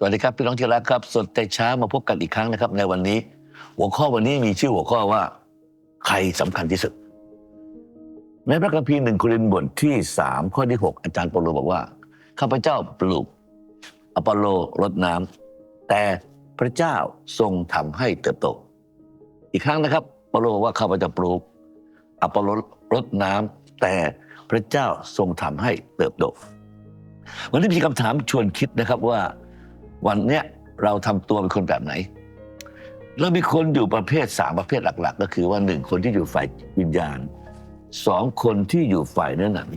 สวัสดีครับพี่น้องที่รักครับ สดแต่เช้ามาพบกันอีกครั้งนะครับ ในวันนี้ หัวข้อวันนี้มีชื่อหัวข้อว่า ใครสำคัญที่สุด ในพระคัมภีร์หนึ่งโครินธ์บทที่สามข้อที่หกอาจารย์เปโลบอกว่าข้าพเจ้าปลูกอปอลโลรดน้ำแต่พระเจ้าทรงทำให้เติบโต อีกครั้งนะครับเปโลบอกว่าข้าพเจ้าปลูกอปอลโลรดน้ำแต่พระเจ้าทรงทำให้เติบโตวันนี้มีคำถามชวนคิดนะครับว่า วันเนี้ยเราทำตัวเป็นคนแบบไหนเรามีคนอยู่ประเภทสามประเภทหลัก ๆ ก็คือว่าหนึ่งคนที่อยู่ฝ่ายวิญญาณสองคนที่อยู่ฝ่ายเนื้อหนัง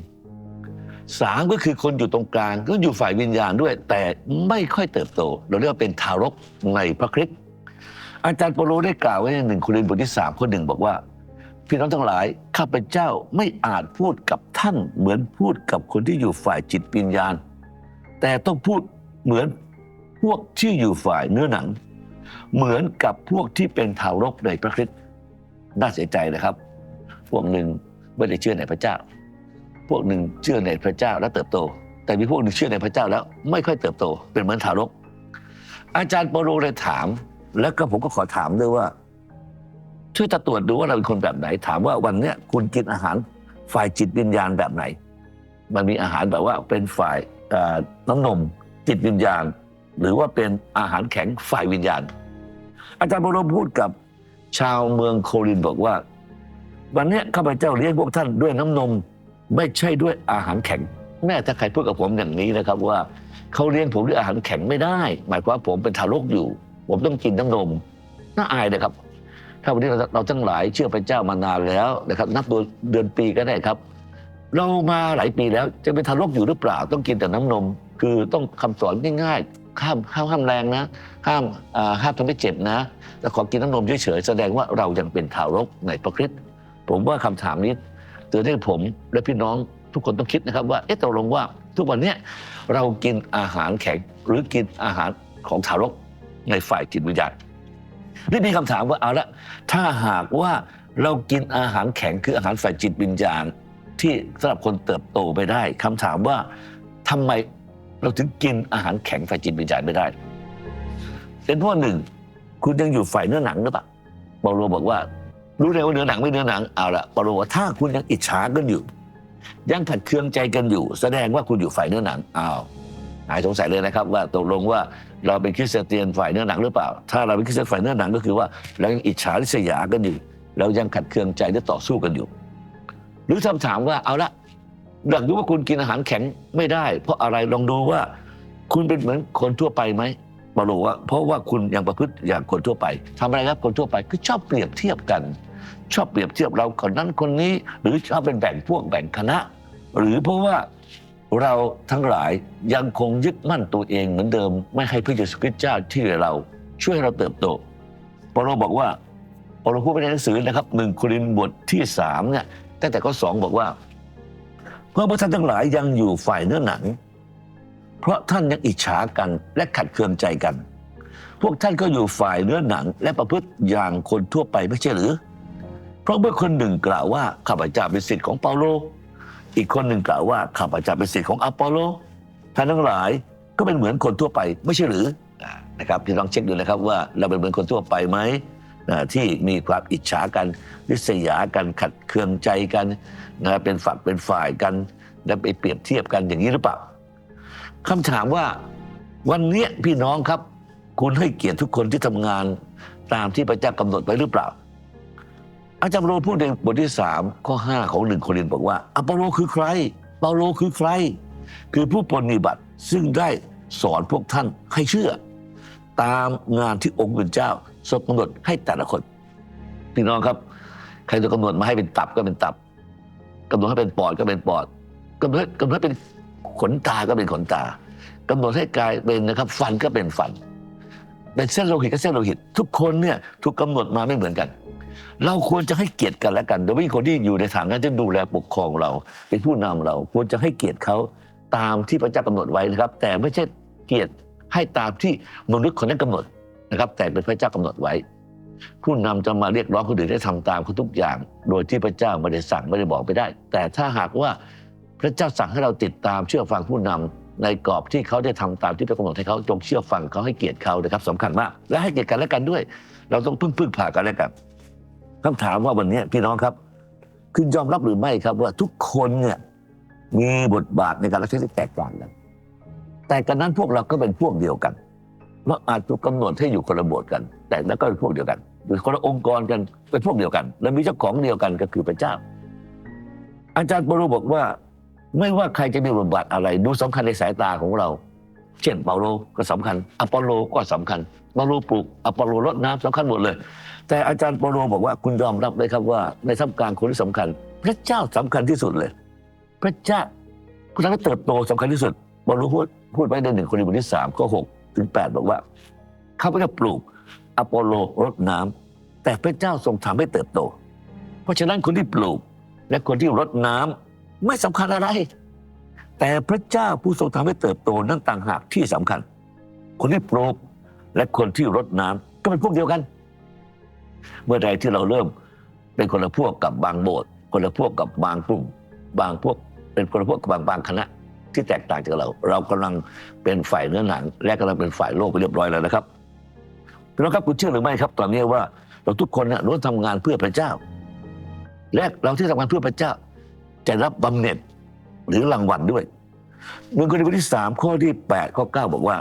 สามก็คือคนอยู่ตรงกลางก็อยู่ฝ่ายวิญญาณด้วย แต่ไม่ค่อยเติบโต เราเรียกว่าเป็นทารกในพระคริสต์อาจารย์เปโลได้กล่าวไว้ในหนึ่งโครินธ์บทที่สามข้อหนึ่งบอกว่า พี่น้องทั้งหลายข้าพเจ้าไม่อาจพูดกับท่านเหมือนพูดกับคนที่อยู่ฝ่ายจิตวิญญาณ แต่ต้องพูดเหมือน พวกที่อยู่ฝ่ายเนื้อหนัง เหมือนกับพวกที่เป็นทารกในพระคริสต์น่าเสียใจนะครับ พวกหนึ่งไม่ได้เชื่อในพระเจ้า พวกหนึ่งเชื่อในพระเจ้าแล้วเติบโต แต่มีพวกหนึ่งเชื่อในพระเจ้าแล้วไม่ค่อยเติบโต เป็นเหมือนทารก อาจารย์เปาโลเลยถาม แล้วก็ผมก็ขอถามด้วยว่า ช่วยตรวจดูว่าเราเป็นคนแบบไหน ถามว่าวันเนี้ยคุณกินอาหารฝ่ายจิตวิญญาณแบบไหน มันมีอาหารแบบว่าเป็นฝ่ายน้ำนมจิตวิญญาณ หรือว่าเป็นอาหารแข็งฝ่ายวิญญาณ อาจารย์บรมพูดกับชาวเมืองโครินบอกว่า วันนี้ข้าพเจ้าเลี้ยงพวกท่านด้วยน้ำนมไม่ใช่ด้วยอาหารแข็ง แม่ถ้าใครพูดกับผมอย่างนี้นะครับว่าเขาเลี้ยงผมด้วยอาหารแข็งไม่ได้ หมายความว่าผมเป็นทารกอยู่ ผมต้องกินน้ำนมน่าอายเลยครับ ถ้าวันนี้เราเราทั้งหลายเชื่อพระเจ้ามานานแล้วนะครับ นับตัวเดือนปีก็ได้ครับ เรามาหลายปีแล้วจะเป็นทารกอยู่หรือเปล่า ต้องกินแต่น้ำนม คือต้องคำสอนง่าย ห้ามห้ามห้ามแรงนะ ห้ามห้ามทำให้เจ็บนะแต่ขอกินน้ำนมเฉยๆแสดงว่าเรายังเป็นทารกในพระคริสต์ผมว่าคำถามนี้เตือนให้ผมและพี่น้องทุกคนต้องคิดนะครับว่าเอ๊ะตกลงว่าทุกวันนี้เรากินอาหารแข็งหรือกินอาหารของทารกในฝ่ายจิตวิญญาณนี่มีคำถามว่าเอาละถ้าหากว่าเรากินอาหารแข็งคืออาหารฝ่ายจิตวิญญาณ ที่สำหรับคนเติบโตไปได้คำถามว่าทำไม เราถึงกินอาหารแข็งฝ่ายจิตวิญญาณไม่ได้เป็นเพราะหนึ่ง คุณยังอยู่ฝ่ายเนื้อหนังหรือเปล่าเปาโลบอกว่า รู้เลยว่าเนื้อหนังไม่เนื้อหนังเอาละเปาโลว่าถ้าคุณยังอิจฉากันอยู่ ยังขัดเคืองใจกันอยู่ แสดงว่าคุณอยู่ฝ่ายเนื้อหนังอ้าวหายสงสัยเลยนะครับ ว่าตกลงว่าเราเป็นคริสเตียนฝ่ายเนื้อหนังหรือเปล่า ถ้าเราเป็นคริสเตียนฝ่ายเนื้อหนังก็คือว่าเรายังอิจฉาริษยากันอยู่เรายังขัดเคืองใจและต่อสู้กันอยู่ หรือคำถามว่าเอาละ อยากรู้ว่าคุณกินอาหารแข็งไม่ได้ เพราะอะไรลองดูว่า คุณเป็นเหมือนคนทั่วไปไหมเปาโลว่าเพราะว่าคุณยังประพฤติอย่างคนทั่วไปทำอะไรครับคนทั่วไปคือชอบเปรียบเทียบกัน ชอบเปรียบเทียบเราคนนั้นคนนี้ หรือชอบเป็นแบ่งพวกแบ่งคณะ หรือเพราะว่าเราทั้งหลายยังคงยึดมั่นตัวเองเหมือนเดิม ไม่ให้พระเยซูคริสต์เจ้าที่เราช่วยเราเติบโตเปาโลบอกว่าเปาโลพูดไปในหนังสือนะครับหนึ่งโครินธ์บทที่สามเนี่ยตั้งแต่ข้อสองบอกว่า เพราะพวกท่านทั้งหลายยังอยู่ฝ่ายเนื้อหนัง เพราะท่านยังอิจฉากันและขัดเคืองใจกัน พวกท่านก็อยู่ฝ่ายเนื้อหนัง และประพฤติอย่างคนทั่วไปไม่ใช่หรือ เพราะเมื่อคนหนึ่งกล่าวว่าข้าพเจ้าเป็นศิษย์ของเปาโล อีกคนหนึ่งกล่าวว่าข้าพเจ้าเป็นศิษย์ของอปอลโล ท่านทั้งหลายก็เป็นเหมือนคนทั่วไปไม่ใช่หรือนะครับพี่ลองเช็คดูนะครับว่าเราเป็นเหมือนคนทั่วไปไหม อ่าที่มีความอิจฉากันริษยากันขัดเคืองใจกันนะเป็นฝักเป็นฝ่ายกันและไปเปรียบเทียบกันอย่างนี้หรือเปล่าคำถามว่าวันนี้พี่น้องครับ คุณให้เกียรติทุกคนที่ทำงานตามที่พระเจ้ากำหนดไว้หรือเปล่า อาจารย์โลพูดในบทที่สามข้อห้าของหนึ่งโครินบอกว่าอะเปาโลคือใครเปาโลคือใคร คือผู้ปฏิบัติซึ่งได้สอนพวกท่านให้เชื่อ ตามงานที่องค์เป็นเจ้า ทรงกำหนดให้แต่ละคนพี่น้องครับ ใครจะกำหนดมาให้เป็นตับก็เป็นตับกำหนดให้เป็นปอดก็เป็นปอดกำหนดกำหนดให้เป็นขนตาก็เป็นขนตากำหนดให้กายเป็นนะครับ ฟันก็เป็นฟันเป็นเส้นโลหิตก็เส้นโลหิต ทุกคนเนี่ยถูกกำหนดมาไม่เหมือนกัน เราควรจะให้เกียรติกันและกันโดยเฉพาะคนที่อยู่ในฐานะที่ดูแลปกครองเรา เป็นผู้นำเรา ควรจะให้เกียรติเขาตามที่พระเจ้ากำหนดไว้นะครับ แต่ไม่ใช่เกียรติให้ตามที่มนุษย์คนนั้นกำหนด นะครับ แต่เป็นพระเจ้ากำหนดไว้ ผู้นำจะมาเรียกร้องคนอื่นให้ทำตามเขาทุกอย่าง โดยที่พระเจ้าไม่ได้สั่งไม่ได้บอกไปได้ แต่ถ้าหากว่าพระเจ้าสั่งให้เราติดตามเชื่อฟังผู้นำในกรอบที่เขาได้ทำตามที่พระกำหนดให้เขาจงเชื่อฟังเขาให้เกียรติเขานะครับสำคัญมาก และให้เกียรติกันและกันด้วย เราต้องพึ่งพึ่งพากันและกันคำถามว่าวันนี้พี่น้องครับ คุณยอมรับหรือไม่ครับว่าทุกคนเนี่ยมีบทบาทในการรับใช้ที่แตกต่างกันแต่กันนั้นพวกเราก็เป็นพวกเดียวกัน เราอาจถูกกำหนดให้อยู่คนละบทกัน แต่แล้วก็เป็นพวกเดียวกันหรือคนละองค์กรกันเป็นพวกเดียวกัน และมีเจ้าของเดียวกันก็คือพระเจ้า อาจารย์ปโรบอกว่า ไม่ว่าใครจะมีบทบาทอะไร ดูสำคัญในสายตาของเรา เช่นเปาโลก็สำคัญอปอลโลก็สำคัญเปาโลปลูกอปอลโลรดน้ำสำคัญหมดเลย แต่อาจารย์เปาโลบอกว่าคุณยอมรับเลยครับว่า ในท่ามกลางคนที่สำคัญ พระเจ้าสำคัญที่สุดเลย พระเจ้าผู้ทำให้เติบโตสำคัญที่สุดเปาโลพูดพูดไว้ในหนึ่งคนบทที่สามข้อหก ถึงแปดบอกว่าข้าพเจ้าปลูกอปอลโลรดน้ำแต่พระเจ้าทรงทำให้เติบโต เพราะฉะนั้นคนที่ปลูกและคนที่รดน้ำไม่สำคัญอะไร แต่พระเจ้าผู้ทรงทำให้เติบโตนั่นต่างหากที่สำคัญ คนที่ปลูกและคนที่รดน้ำก็เป็นพวกเดียวกัน เมื่อใดที่เราเริ่มเป็นคนละพวกกับบางโบสถ์คนละพวกกับบางกลุ่ม บางพวกเป็นคนละพวกกับบางบางคณะ ที่แตกต่างจากเรา เรากำลังเป็นฝ่ายเนื้อหนัง และกำลังเป็นฝ่ายโลกไปเรียบร้อยแล้วนะครับพี่น้องครับคุณเชื่อหรือไม่ครับ ตอนนี้ว่าเราทุกคนเนี่ยล้วนทำงานเพื่อพระเจ้า และเราที่ทำงานเพื่อพระเจ้า จะรับบำเหน็จหรือรางวัลด้วยหนึ่งคนบทที่สามข้อที่แปดข้อเก้าบอกว่า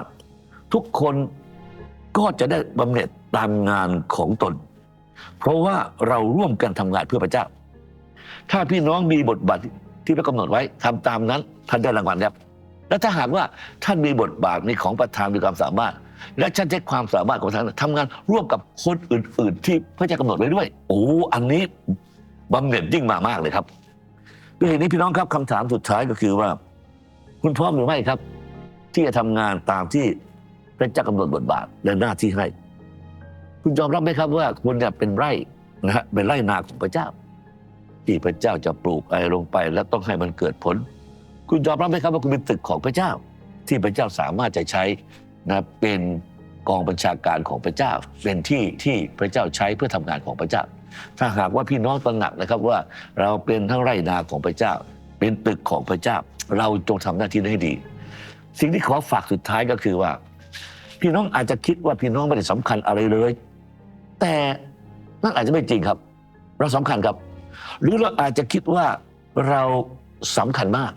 ทุกคนก็จะได้บำเหน็จตามงานของตน เพราะว่าเราร่วมกันทำงานเพื่อพระเจ้า ถ้าพี่น้องมีบทบาทที่พระกำหนดไว้ทำตามนั้น ท่านได้รางวัลครับ และถ้าหากว่าท่านมีบทบาทมีของประทานมีความสามารถ และท่านใช้ความสามารถของท่านทำงานร่วมกับคนอื่น ๆ ที่พระเจ้ากำหนดไว้ด้วย โอ้อันนี้บำเหน็จยิ่งมามากเลยครับด้วยเหตุนี้พี่น้องครับคำถามสุดท้ายก็คือว่า คุณพร้อมหรือไม่ครับ ที่จะทำงานตามที่พระเจ้ากำหนดบทบาทและหน้าที่ให้ คุณยอมรับไหมครับว่าคุณเนี่ยเป็นไร่นะฮะเป็นไร่นาของพระเจ้า ที่พระเจ้าจะปลูกอะไรลงไป แล้วต้องให้มันเกิดผล คุณยอมรับไหมครับว่าคุณเป็นตึกของพระเจ้า ที่พระเจ้าสามารถจะใช้นะเป็นกองบัญชาการของพระเจ้า เป็นที่ที่พระเจ้าใช้เพื่อทำงานของพระเจ้า ถ้าหากว่าพี่น้องตระหนักนะครับว่าเราเป็นทั้งไร่นาของพระเจ้า เป็นตึกของพระเจ้า เราจงทำหน้าที่ให้ดี สิ่งที่ขอฝากสุดท้ายก็คือว่า พี่น้องอาจจะคิดว่าพี่น้องไม่ได้สำคัญอะไรเลย แต่นั่นอาจจะไม่จริงครับ เราสำคัญครับ หรือเราอาจจะคิดว่าเราสำคัญมาก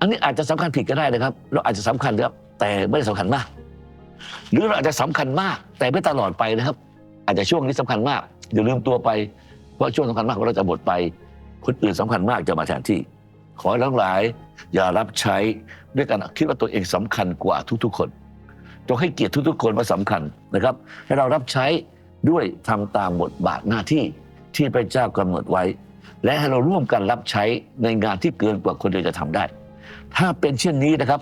อันนี้อาจจะสำคัญผิดก็ได้นะครับ เราอาจจะสำคัญครับ แต่ไม่ได้สำคัญมาก หรือเราอาจจะสำคัญมาก แต่ไม่ตลอดไปนะครับ อาจจะช่วงนี้สำคัญมากอย่าลืมตัวไปเพราะช่วงสำคัญมากของเราจะหมดไป คนอื่นสำคัญมากจะมาแทนที่ ขอให้ทั้งหลาย อย่ารับใช้ด้วยการคิดว่าตัวเองสำคัญกว่าทุกๆคนจงให้เกียรติทุกๆคนว่าสำคัญนะครับ ให้เรารับใช้ด้วยทำตามบทบาทหน้าที่ที่พระเจ้ากำหนดไว้ และให้เราร่วมกันรับใช้ในงานที่เกินกว่าคนเดียวจะทำได้ ถ้าเป็นเช่นนี้นะครับ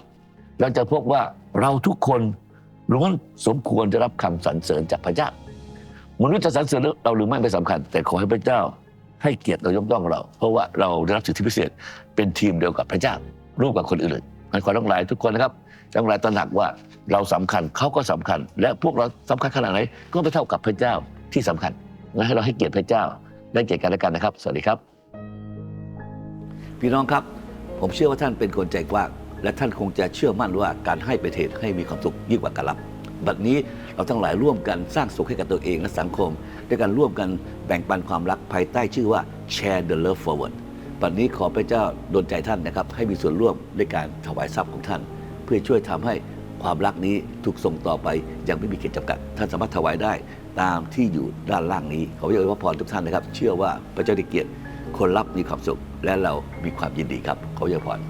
เราจะพบว่าเราทุกคนล้วนสมควรจะรับคำสรรเสริญจากพระเจ้ามนุษย์จะสรรเสริญเราหรือไม่ไม่สำคัญ แต่ขอให้พระเจ้าให้เกียรติเรายกย่องเรา เพราะว่าเราได้รับสิทธิพิเศษ เป็นทีมเดียวกับพระเจ้าร่วมกับคนอื่นๆมันขอทั้งหลายทุกคนนะครับทั้งหลายตระหนักว่าเราสำคัญเขาก็สำคัญ และพวกเราสำคัญขนาดไหนก็ไม่เท่ากับพระเจ้าที่สำคัญและให้เราให้เกียรติพระเจ้าได้เกียรติกันและกันนะครับ สวัสดีครับ พี่น้องครับ ผมเชื่อว่าท่านเป็นคนใจกว้างและท่านคงจะเชื่อมั่นว่าการให้เป็นเหตุให้มีความสุขยิ่งกว่าการรับ บัดนี้เราทั้งหลายร่วมกันสร้างสุขให้กับตัวเองและสังคม ด้วยการร่วมกันแบ่งปันความรักภายใต้ชื่อว่า Share the Love Forward บัดนี้ขอพระเจ้าดลใจท่านนะครับให้มีส่วนร่วมในการถวายทรัพย์ของท่าน เพื่อช่วยทำให้ความรักนี้ถูกส่งต่อไปอย่างไม่มีขีดจำกัด ท่านสามารถถวายได้ตามที่อยู่ด้านล่างนี้ ขอพระเจ้าอวยพรทุกท่านนะครับ เชื่อว่าพระเจ้าได้เกียรติคนรับมีความสุข และเรามีความยินดีครับเขาจะผ่อน